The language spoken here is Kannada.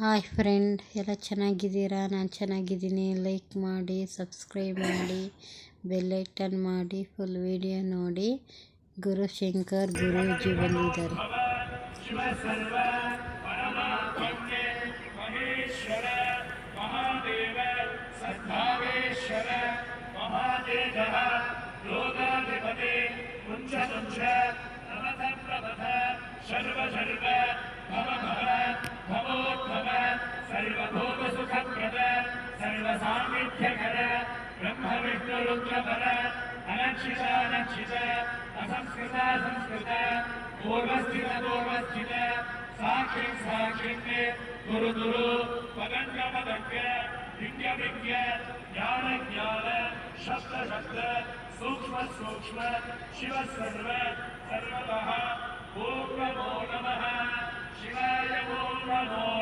ಹಾಯ್ ಫ್ರೆಂಡ್, ಎಲ್ಲ ಚೆನ್ನಾಗಿದ್ದೀರಾ? ನಾನು ಚೆನ್ನಾಗಿದ್ದೀನಿ. ಲೈಕ್ ಮಾಡಿ ಸಬ್ಸ್ಕ್ರೈಬ್ ಮಾಡಿ ಬೆಲ್ಲೈಟನ್ ಮಾಡಿ ಫುಲ್ ವಿಡಿಯೋ ನೋಡಿ. ಗುರು ಶಂಕರ್, ಗುರೂಜಿ ಬಂದಿದ್ದಾರೆ. ಸರ್ವ ಸರ್ವ आदित्यकर ब्रह्मविष्णुरुद्रपर अनक्षितानक्षित असंस्कृता संस्कृत पूर्वस्थित पूर्वस्थित साक्षि साक्षिन् गुरु गुरु पदङ्गपदङ्ग विज्ञ विज्ञ ज्ञान ज्ञान शब्द शब्द सूक्ष्म सूक्ष्म शिव सर्व सर्वतः ओम नमो नमः शिवाय ओम नमो